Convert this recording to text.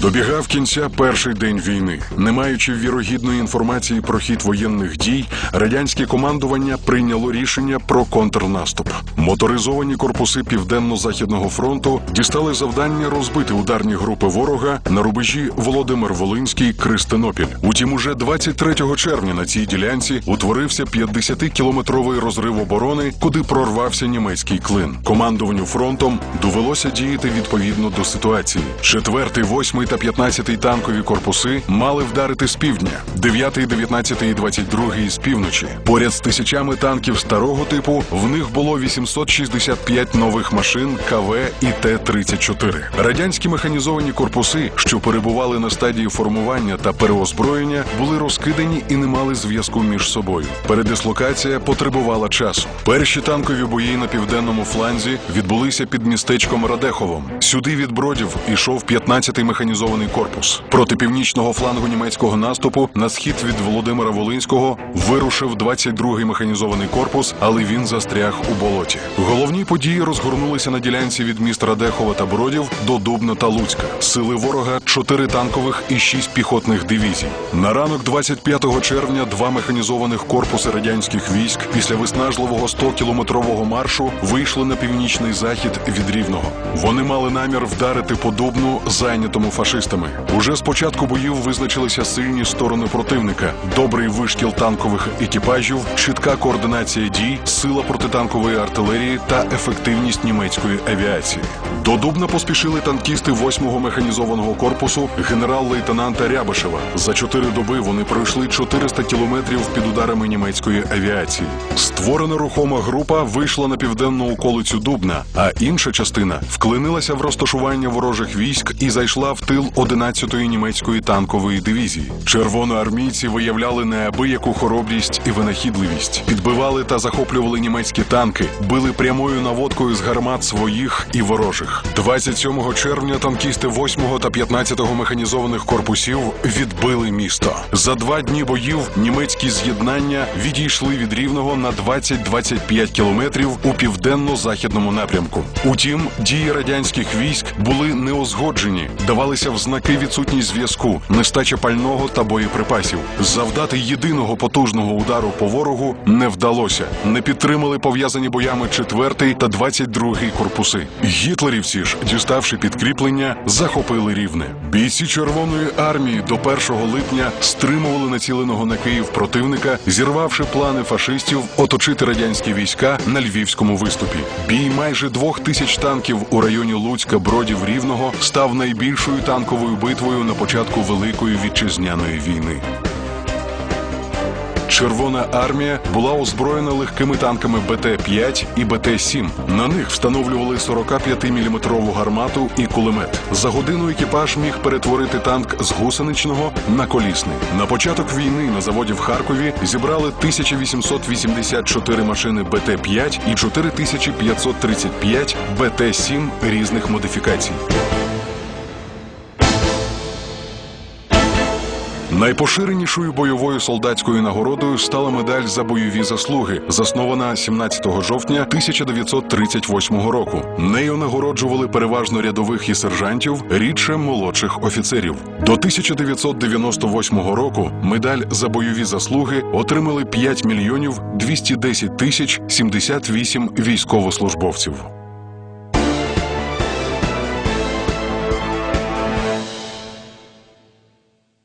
Добігав кінця перший день війни. Не маючи вірогідної інформації про хід воєнних дій, радянське командування прийняло рішення про контрнаступ. Моторизовані корпуси південно-західного фронту дістали завдання розбити ударні групи ворога на рубежі Володимир Волинський Кристинопіль. Утім, уже 23 червня на цій ділянці утворився 50-кілометровий розрив оборони, куди прорвався німецький клин. Командуванню фронтом довелося діяти відповідно до ситуації. 4, 8 та 15 танкові корпуси мали вдарити з півдня, 9, 19 і 22 з півночі. Поряд з тисячами танків старого типу в них було 865 нових машин КВ і Т-34. Радянські механізовані корпуси, що перебували на стадії формування та переозброєння, були розкидані і не мали зв'язку між собою. Передислокація потребувала часу. Перші танкові бої на південному фланзі відбулися під містечком Радеховом. Сюди від бродів ішов 15-й механізований корпус. Проти північного флангу німецького наступу на схід від Володимира Волинського вирушив 22-й механізований корпус, але він застряг у болоті. Головні події розгорнулися на ділянці від міст Радехова та Бродів до Дубна та Луцька. Сили ворога 4 танкових і 6 піхотних дивізій. На ранок 25 червня два механізованих корпуси радянських військ після виснажливого 100-кілометрового маршу вийшли на північний захід від Рівного. Вони мали намір вдарити по Дубну, зайнятому фашистами. Уже з початку боїв визначилися сильні сторони противника, добрий вишкіл танкових екіпажів, чітка координація дій, сила протитанкової артилерії та ефективність німецької авіації. До Дубна поспішили танкісти 8-го механізованого корпусу генерал-лейтенанта Рябишева. За чотири доби вони пройшли 400 кілометрів під ударами німецької авіації. Створена рухома група вийшла на південну околицю Дубна, а інша частина вклинилася в розташування ворожих військ і зайшла в тил 11-ї німецької танкової дивізії. Червоноармійці виявляли неабияку хоробрість і винахідливість, підбивали та захоплювали німецькі танки, били прямою наводкою з гармат своїх і ворожих. 27 червня танкісти 8-го та 15-го механізованих корпусів відбили місто. За два дні боїв німецькі з'єднання відійшли від рівного на 20-25 кілометрів у південно-західному напрямку. Утім, дії радянських військ були неозгоджені, давалися в знаки відсутність зв'язку, нестача пального та боєприпасів. Завдати єдиного потужного удару по ворогу не вдалося. Не підтримали пов'язані боями 4 та 22 корпуси. Гітлерівці ж, діставши підкріплення, захопили рівне. Бійці Червоної армії до 1 липня стримували націленого на Київ противника, зірвавши плани фашистів оточити радянські війська на львівському виступі. Бій майже двох тисяч танків у районі Луцька, Бродів Рівного став найбільшою танковою битвою на початку Великої вітчизняної війни. Червона армія була озброєна легкими танками БТ-5 і БТ-7. На них встановлювали 45-мм гармату і кулемет. За годину екіпаж міг перетворити танк з гусеничного на колісний. На початок війни на заводі в Харкові зібрали 1884 машини БТ-5 і 4535 БТ-7 різних модифікацій. Найпоширенішою бойовою солдатською нагородою стала медаль за бойові заслуги, заснована 17 жовтня 1938 року. Нею нагороджували переважно рядових і сержантів, рідше молодших офіцерів. До 1998 року медаль за бойові заслуги отримали 5 мільйонів 210 тисяч 78 військовослужбовців.